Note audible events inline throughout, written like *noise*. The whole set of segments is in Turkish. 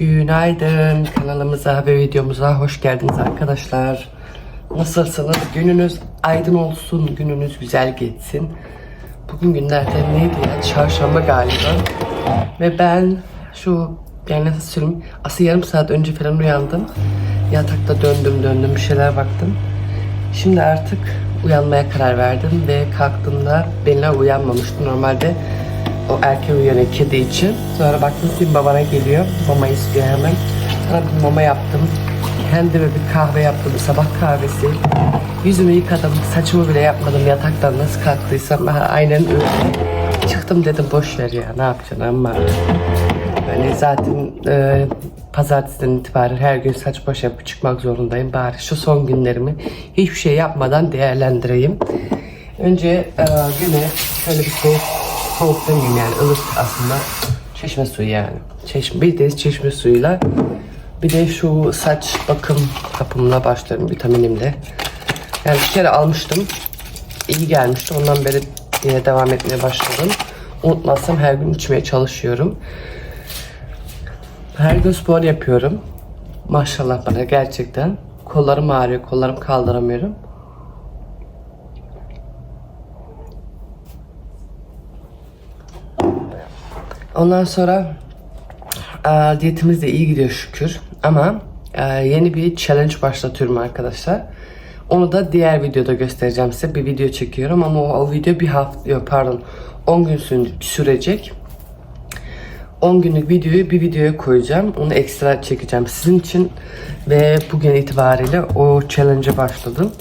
Günaydın kanalımıza ve videomuza hoş geldiniz arkadaşlar. Nasılsınız? Gününüz aydın olsun, gününüz güzel geçsin. Bugün günlerden neydi ya? Çarşamba galiba. Ve ben şu yani nasıl söyleyeyim? Aslında yarım saat önce falan uyandım. Yatakta döndüm döndüm bir şeyler baktım. Şimdi artık uyanmaya karar verdim ve kalktığımda benimle uyanmamıştı. Normalde o erken uyanıyor kedi için. Sonra baktım ki babana geliyor. Mama istiyor hemen. Sana bir mama yaptım. Kendime bir kahve yaptım. Sabah kahvesi. Yüzümü yıkadım. Saçımı bile yapmadım. Yataktan nasıl kalktıysam aynen öyle. Çıktım dedim boş ver ya ne yapacaksın ama. Yani zaten e, pazartesiden itibaren her gün saç baş yapıp çıkmak zorundayım. Bari şu son günlerimi hiçbir şey yapmadan değerlendireyim. Önce e, güne şöyle bir soğuk, soğuk demeyeyim yani ılık aslında çeşme suyu yani. Çeşme, bildiğiniz çeşme suyuyla bir de şu saç bakım kapımla başlarım vitaminimle. Yani bir kere almıştım. iyi gelmişti. Ondan beri yine devam etmeye başladım. Unutmazsam her gün içmeye çalışıyorum. Her gün spor yapıyorum. Maşallah bana gerçekten. Kollarım ağrıyor, kollarım kaldıramıyorum. Ondan sonra e, diyetimiz de iyi gidiyor şükür. Ama e, yeni bir challenge başlatıyorum arkadaşlar. Onu da diğer videoda göstereceğim size. Bir video çekiyorum ama o, o video bir hafta, pardon 10 gün sü- sürecek. 10 günlük videoyu bir videoya koyacağım. Onu ekstra çekeceğim sizin için. Ve bugün itibariyle o challenge'a başladım.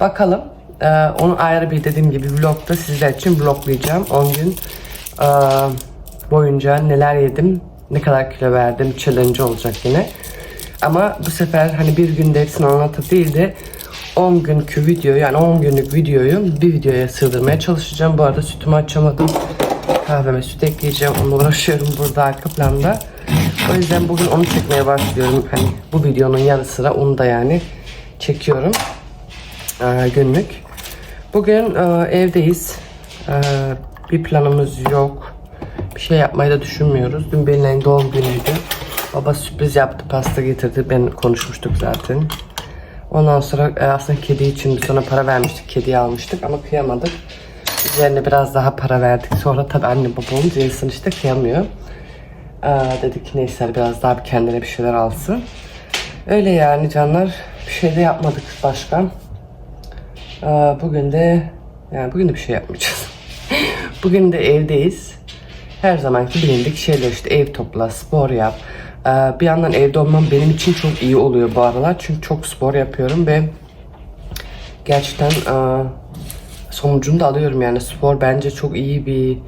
Bakalım. Ee, onu ayrı bir dediğim gibi vlogda sizler için vloglayacağım. 10 gün ee, boyunca neler yedim, ne kadar kilo verdim challenge olacak yine. Ama bu sefer hani bir günde hepsini anlatıp değil de 10 günkü video yani 10 günlük videoyu bir videoya sığdırmaya çalışacağım. Bu arada sütümü açamadım. Kahveme süt ekleyeceğim. Onunla uğraşıyorum burada arka planda. O yüzden bugün onu çekmeye başlıyorum. Hani bu videonun yanı sıra onu da yani çekiyorum. Ee, günlük. Bugün e, evdeyiz. Ee, bir planımız yok. Bir şey yapmayı da düşünmüyoruz. Dün Belinay'ın doğum günüydü. Baba sürpriz yaptı, pasta getirdi. Ben konuşmuştuk zaten. Ondan sonra e, aslında kedi için bir sonra para vermiştik. Kediyi almıştık ama kıyamadık. Üzerine biraz daha para verdik. Sonra tabii anne baba olunca insan işte kıyamıyor. Aa, dedik ki neyse biraz daha kendine bir şeyler alsın. Öyle yani canlar. Bir şey de yapmadık başka. Aa, bugün de yani bugün de bir şey yapmayacağız. *laughs* bugün de evdeyiz. Her zamanki bilindik şeyler işte ev topla, spor yap. Aa, bir yandan evde olmam benim için çok iyi oluyor bu aralar. Çünkü çok spor yapıyorum ve gerçekten aa, sonucunu da alıyorum. Yani spor bence çok iyi bir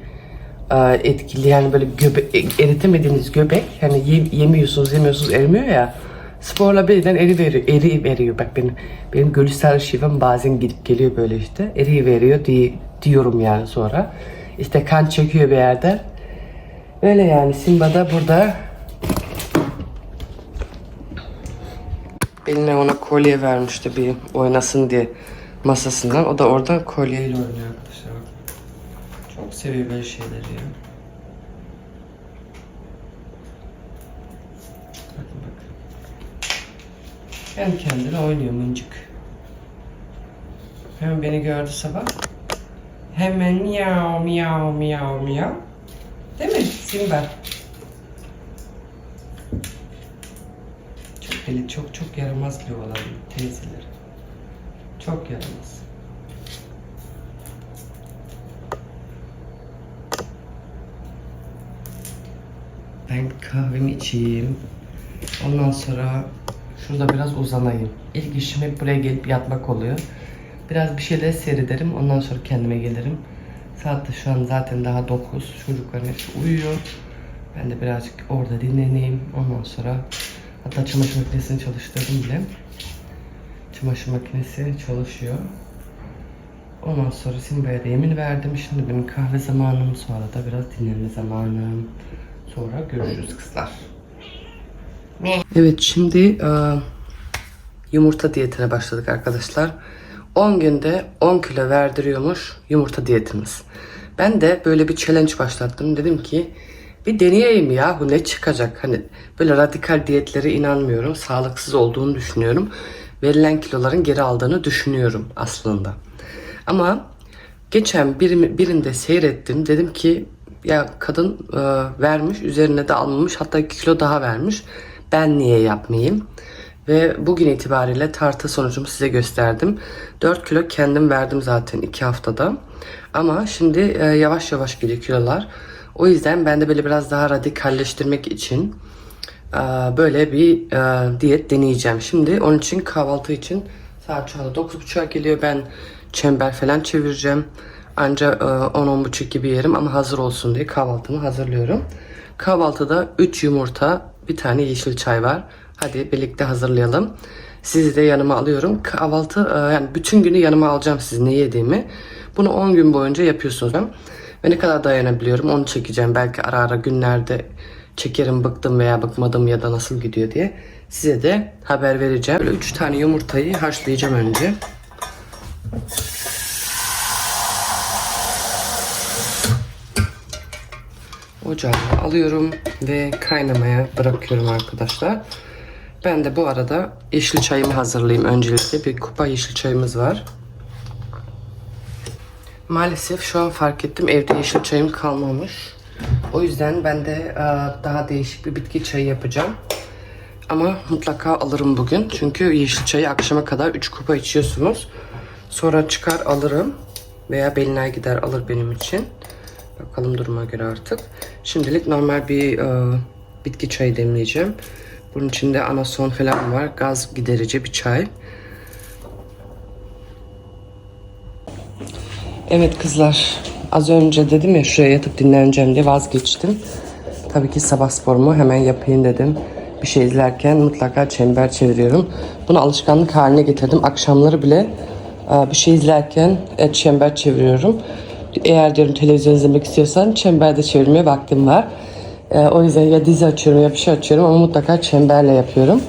aa, etkili. Yani böyle göbe eritemediğiniz göbek ye- yemiyorsunuz yemiyorsunuz erimiyor ya. Sporla birden eri veriyor eri veriyor. Bak benim benim gölüsel şivem bazen gidip geliyor böyle işte. Eri veriyor diye diyorum yani sonra. İşte kan çekiyor bir yerde öyle yani Simba da burada Eline ona kolye vermişti bir oynasın diye masasından. O da orada kolyeyle oynuyor arkadaşlar. Çok seviyor böyle şeyleri ya. Bakın bakın. Kendi kendine oynuyor mıncık. Hemen beni gördü sabah. Hemen miyav miyav miyav miyav. Değil mi Simba? Çok deli, çok çok yaramaz bir oğlan teyzeleri. Çok yaramaz. Ben kahvemi içeyim. Ondan sonra şurada biraz uzanayım. İlk işim hep buraya gelip yatmak oluyor. Biraz bir şeyler seyrederim. Ondan sonra kendime gelirim. Saat de şu an zaten daha 9. Çocuklar hepsi uyuyor. Ben de birazcık orada dinleneyim. Ondan sonra hatta çamaşır makinesini çalıştırdım bile. Çamaşır makinesi çalışıyor. Ondan sonra Simba'ya da yemin verdim. Şimdi benim kahve zamanım sonra da biraz dinlenme zamanım. Sonra görüşürüz kızlar. Evet şimdi yumurta diyetine başladık arkadaşlar. 10 günde 10 kilo verdiriyormuş yumurta diyetimiz. Ben de böyle bir challenge başlattım. Dedim ki bir deneyeyim ya bu ne çıkacak. Hani böyle radikal diyetlere inanmıyorum. Sağlıksız olduğunu düşünüyorum. Verilen kiloların geri aldığını düşünüyorum aslında. Ama geçen bir, birinde seyrettim. Dedim ki ya kadın e, vermiş üzerine de almamış hatta 2 kilo daha vermiş. Ben niye yapmayayım? Ve bugün itibariyle tartı sonucumu size gösterdim. 4 kilo kendim verdim zaten 2 haftada. Ama şimdi e, yavaş yavaş gidiyor kilolar. O yüzden ben de böyle biraz daha radikalleştirmek için e, böyle bir e, diyet deneyeceğim. Şimdi onun için kahvaltı için saat şu anda 9.30'a geliyor. Ben çember falan çevireceğim. Anca e, 10-10.30 gibi yerim ama hazır olsun diye kahvaltımı hazırlıyorum. Kahvaltıda 3 yumurta, bir tane yeşil çay var. Hadi birlikte hazırlayalım. Sizi de yanıma alıyorum. Kahvaltı e, yani bütün günü yanıma alacağım siz ne yediğimi. Bunu 10 gün boyunca yapıyorsunuz. Ve ne kadar dayanabiliyorum onu çekeceğim. Belki ara ara günlerde çekerim bıktım veya bıkmadım ya da nasıl gidiyor diye. Size de haber vereceğim. Böyle 3 tane yumurtayı haşlayacağım önce. Ocağıma alıyorum ve kaynamaya bırakıyorum arkadaşlar. Ben de bu arada yeşil çayımı hazırlayayım öncelikle. Bir kupa yeşil çayımız var. Maalesef şu an fark ettim evde yeşil çayım kalmamış. O yüzden ben de e, daha değişik bir bitki çayı yapacağım. Ama mutlaka alırım bugün. Çünkü yeşil çayı akşama kadar 3 kupa içiyorsunuz. Sonra çıkar alırım. Veya Belinay gider alır benim için. Bakalım duruma göre artık. Şimdilik normal bir e, bitki çayı demleyeceğim. Bunun içinde anason falan var. Gaz giderici bir çay. Evet kızlar. Az önce dedim ya şuraya yatıp dinleneceğim diye vazgeçtim. Tabii ki sabah sporumu hemen yapayım dedim. Bir şey izlerken mutlaka çember çeviriyorum. Bunu alışkanlık haline getirdim. Akşamları bile e, bir şey izlerken e, çember çeviriyorum. Eğer diyorum televizyon izlemek istiyorsan çemberde çevirmeye vaktim var. E, o yüzden ya dizi açıyorum ya bir şey açıyorum ama mutlaka çemberle yapıyorum.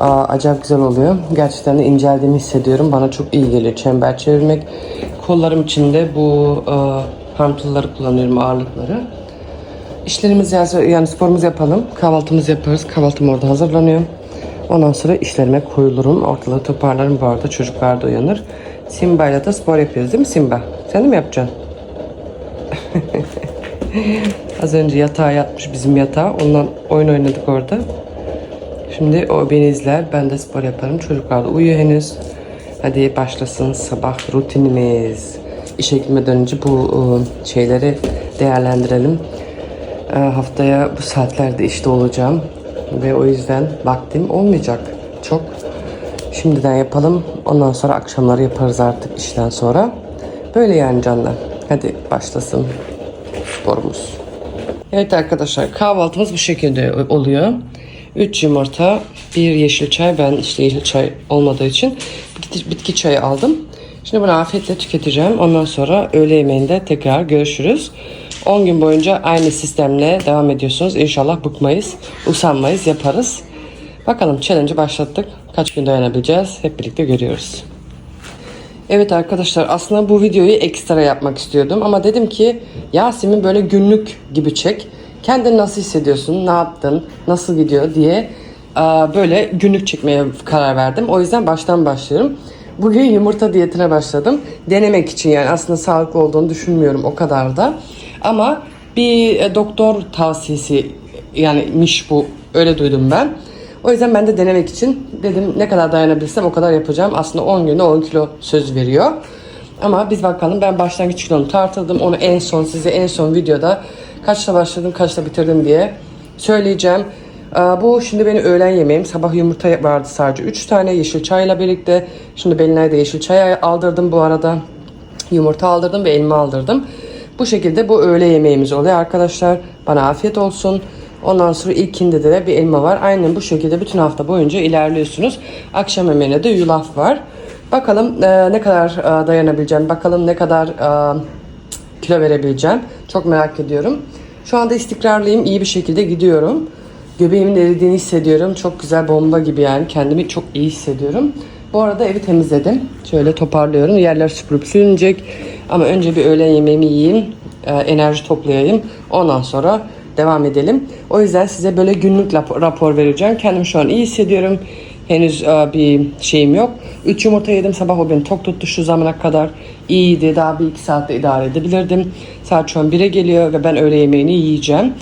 Aa, acayip güzel oluyor. Gerçekten de inceldiğimi hissediyorum. Bana çok iyi geliyor çember çevirmek. Kollarım için de bu e, pantolları kullanıyorum ağırlıkları. İşlerimizi yani, yani sporumuzu yapalım. Kahvaltımızı yaparız. Kahvaltım orada hazırlanıyor. Ondan sonra işlerime koyulurum. Ortalığı toparlarım bu arada. Çocuklar da uyanır. Simba ile de spor yapıyoruz değil mi Simba? Sen mi yapacaksın? *laughs* Az önce yatağa yatmış bizim yatağa. Ondan oyun oynadık orada. Şimdi o beni izler. Ben de spor yaparım. Çocuklar da uyuyor henüz. Hadi başlasın sabah rutinimiz. İşe gitmeden önce bu e, şeyleri değerlendirelim. E, haftaya bu saatlerde işte olacağım. Ve o yüzden vaktim olmayacak. Çok. Şimdiden yapalım. Ondan sonra akşamları yaparız artık işten sonra. Böyle yani canlar. Hadi başlasın sporumuz. Evet arkadaşlar kahvaltımız bu şekilde oluyor. 3 yumurta, 1 yeşil çay. Ben işte yeşil çay olmadığı için bitki, çayı aldım. Şimdi bunu afiyetle tüketeceğim. Ondan sonra öğle yemeğinde tekrar görüşürüz. 10 gün boyunca aynı sistemle devam ediyorsunuz. İnşallah bıkmayız, usanmayız, yaparız. Bakalım challenge'ı başlattık. Kaç gün dayanabileceğiz? Hep birlikte görüyoruz. Evet arkadaşlar aslında bu videoyu ekstra yapmak istiyordum ama dedim ki Yasemin böyle günlük gibi çek. Kendini nasıl hissediyorsun, ne yaptın, nasıl gidiyor diye böyle günlük çekmeye karar verdim. O yüzden baştan başlıyorum. Bugün yumurta diyetine başladım. Denemek için yani aslında sağlıklı olduğunu düşünmüyorum o kadar da. Ama bir e, doktor tavsiyesi yani miş bu öyle duydum ben. O yüzden ben de denemek için dedim ne kadar dayanabilirsem o kadar yapacağım. Aslında 10 günde 10 kilo söz veriyor. Ama biz bakalım ben başlangıç kilomu tartıldım. Onu en son size en son videoda kaçta başladım kaçta bitirdim diye söyleyeceğim. Bu şimdi benim öğlen yemeğim. Sabah yumurta vardı sadece 3 tane yeşil çayla birlikte. Şimdi Belinay'a da yeşil çay aldırdım bu arada. Yumurta aldırdım ve elma aldırdım. Bu şekilde bu öğle yemeğimiz oluyor arkadaşlar. Bana afiyet olsun. Ondan sonra ilkinde de bir elma var. Aynen bu şekilde bütün hafta boyunca ilerliyorsunuz. Akşam yemeğine de yulaf var. Bakalım e, ne kadar e, dayanabileceğim. Bakalım ne kadar e, kilo verebileceğim. Çok merak ediyorum. Şu anda istikrarlıyım. iyi bir şekilde gidiyorum. Göbeğimin eridiğini hissediyorum. Çok güzel bomba gibi yani. Kendimi çok iyi hissediyorum. Bu arada evi temizledim. Şöyle toparlıyorum. Yerler süpürüp sürünecek. Ama önce bir öğlen yemeğimi yiyeyim. e, enerji toplayayım. Ondan sonra devam edelim. O yüzden size böyle günlük rapor vereceğim. Kendimi şu an iyi hissediyorum. Henüz e, bir şeyim yok. 3 yumurta yedim sabah o beni tok tuttu şu zamana kadar. İyiydi daha bir iki saatte idare edebilirdim. Saat şu an 1'e geliyor ve ben öğle yemeğini yiyeceğim.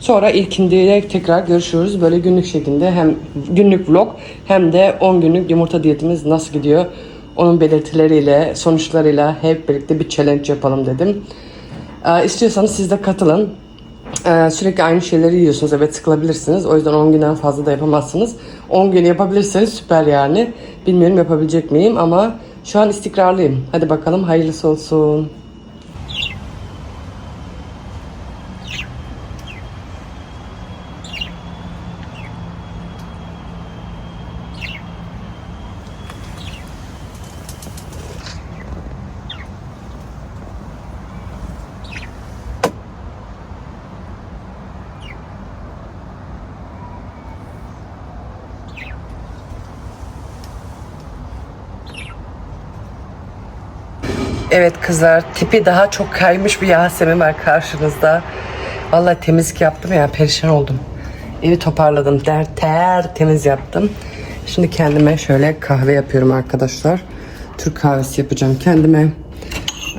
Sonra ilkinde tekrar görüşürüz. Böyle günlük şeklinde hem günlük vlog hem de 10 günlük yumurta diyetimiz nasıl gidiyor? Onun belirtileriyle, sonuçlarıyla hep birlikte bir challenge yapalım dedim. Ee, istiyorsanız siz de katılın. Ee, sürekli aynı şeyleri yiyorsunuz. Evet sıkılabilirsiniz. O yüzden 10 günden fazla da yapamazsınız. 10 gün yapabilirseniz süper yani. Bilmiyorum yapabilecek miyim ama şu an istikrarlıyım. Hadi bakalım hayırlısı olsun. Evet kızlar tipi daha çok kaymış bir Yasemin var karşınızda. Vallahi temizlik yaptım ya perişan oldum. Evi toparladım ter, ter temiz yaptım. Şimdi kendime şöyle kahve yapıyorum arkadaşlar. Türk kahvesi yapacağım kendime.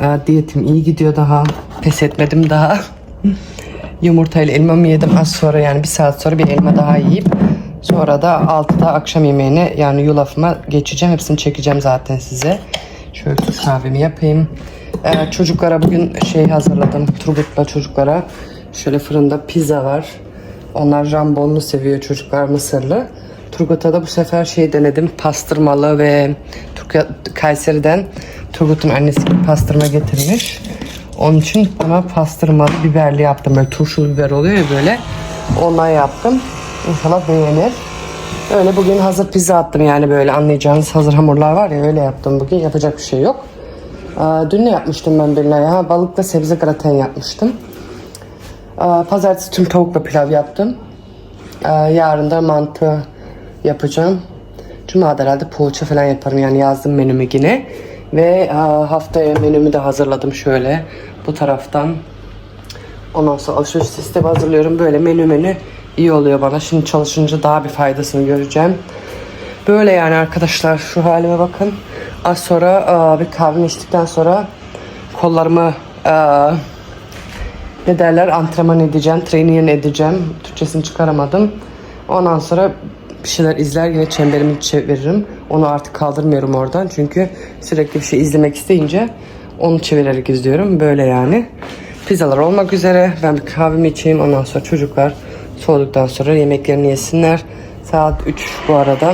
Aa, diyetim iyi gidiyor daha. Pes etmedim daha. *laughs* Yumurtayla elmamı yedim az sonra yani bir saat sonra bir elma daha yiyip sonra da 6'da akşam yemeğine yani yulafıma geçeceğim. Hepsini çekeceğim zaten size. Şöyle Türk kahvemi yapayım. Ee, çocuklara bugün şey hazırladım. Turgut'la çocuklara. Şöyle fırında pizza var. Onlar jambonlu seviyor çocuklar mısırlı. Turgut'a da bu sefer şey denedim. Pastırmalı ve Turgut, Kayseri'den Turgut'un annesi pastırma getirmiş. Onun için bana pastırmalı biberli yaptım. Böyle turşu biber oluyor ya böyle. Ondan yaptım. İnşallah beğenir. Öyle bugün hazır pizza attım yani böyle anlayacağınız hazır hamurlar var ya öyle yaptım bugün. Yapacak bir şey yok. Aa, dün ne yapmıştım ben birine ya? Balıkla sebze graten yapmıştım. Aa, pazartesi tüm tavukla pilav yaptım. Aa, yarın da mantı yapacağım. Cuma'da herhalde poğaça falan yaparım yani yazdım menümü yine. Ve aa, haftaya menümü de hazırladım şöyle bu taraftan. Ondan sonra alışveriş sistemi hazırlıyorum. Böyle menü menü iyi oluyor bana. Şimdi çalışınca daha bir faydasını göreceğim. Böyle yani arkadaşlar şu halime bakın. Az sonra aa, bir kahve içtikten sonra kollarımı aa, ne derler antrenman edeceğim, training edeceğim. Türkçesini çıkaramadım. Ondan sonra bir şeyler izler yine çemberimi çeviririm. Onu artık kaldırmıyorum oradan çünkü sürekli bir şey izlemek isteyince onu çevirerek izliyorum. Böyle yani. Pizzalar olmak üzere. Ben bir kahvemi içeyim. Ondan sonra çocuklar soğuduktan sonra yemeklerini yesinler. Saat 3 bu arada.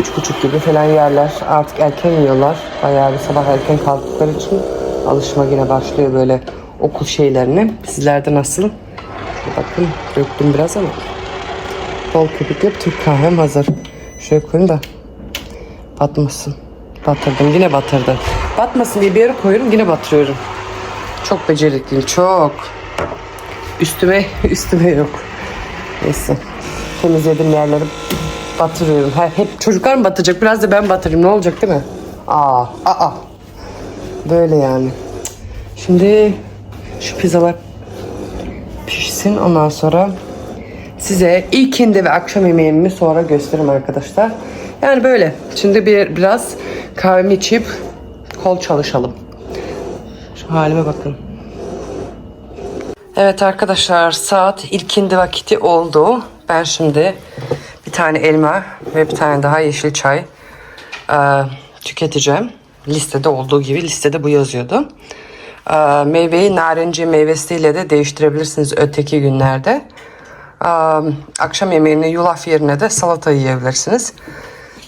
Üç buçuk gibi falan yerler. Artık erken yiyorlar. Bayağı bir sabah erken kalktıkları için alışma yine başlıyor böyle okul şeylerine. Sizlerde nasıl? Bakın döktüm biraz ama. Bol köpüklü Türk kahvem hazır. Şöyle koyayım da batmasın. Batırdım yine batırdı. Batmasın diye bir yere koyuyorum yine batırıyorum. Çok becerikliyim çok. Üstüme *laughs* üstüme yok. Neyse. Temizledim yerleri batırıyorum. Ha, hep çocuklar mı batacak? Biraz da ben batırayım. Ne olacak değil mi? Aa, aa. Böyle yani. Şimdi şu pizzalar pişsin. Ondan sonra size ilkinde ve akşam yemeğimi sonra gösteririm arkadaşlar. Yani böyle. Şimdi bir biraz kahvemi içip kol çalışalım. Şu halime bakın. Evet arkadaşlar saat ilkindi vakiti oldu. Ben şimdi bir tane elma ve bir tane daha yeşil çay e, tüketeceğim. Listede olduğu gibi listede bu yazıyordu. E, meyveyi narenci meyvesiyle de değiştirebilirsiniz öteki günlerde. E, akşam yemeğine yulaf yerine de salata yiyebilirsiniz.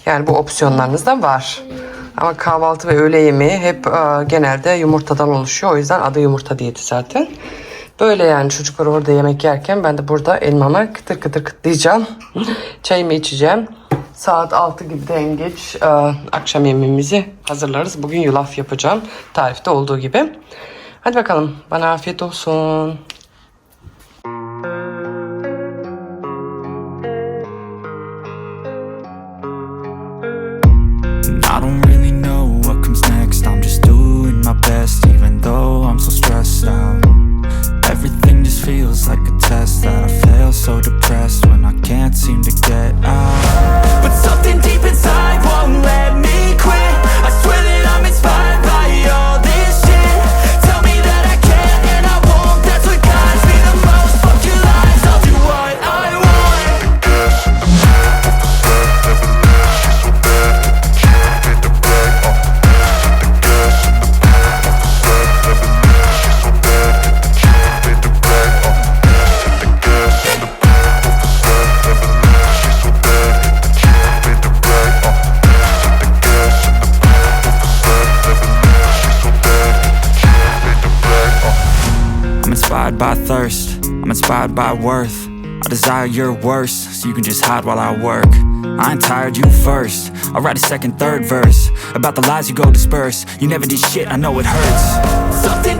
Yani bu opsiyonlarınız da var. Ama kahvaltı ve öğle yemeği hep e, genelde yumurtadan oluşuyor. O yüzden adı yumurta diyeti zaten. Böyle yani çocuklar orada yemek yerken ben de burada elmama kıtır kıtır kıtlayacağım. *laughs* Çayımı içeceğim. Saat 6 gibi de e, akşam yemeğimizi hazırlarız. Bugün yulaf yapacağım. Tarifte olduğu gibi. Hadi bakalım. Bana afiyet olsun. Thirst, I'm inspired by worth. I desire your worst, so you can just hide while I work. I ain't tired, you first. I'll write a second, third verse about the lies you go disperse. You never did shit, I know it hurts. Something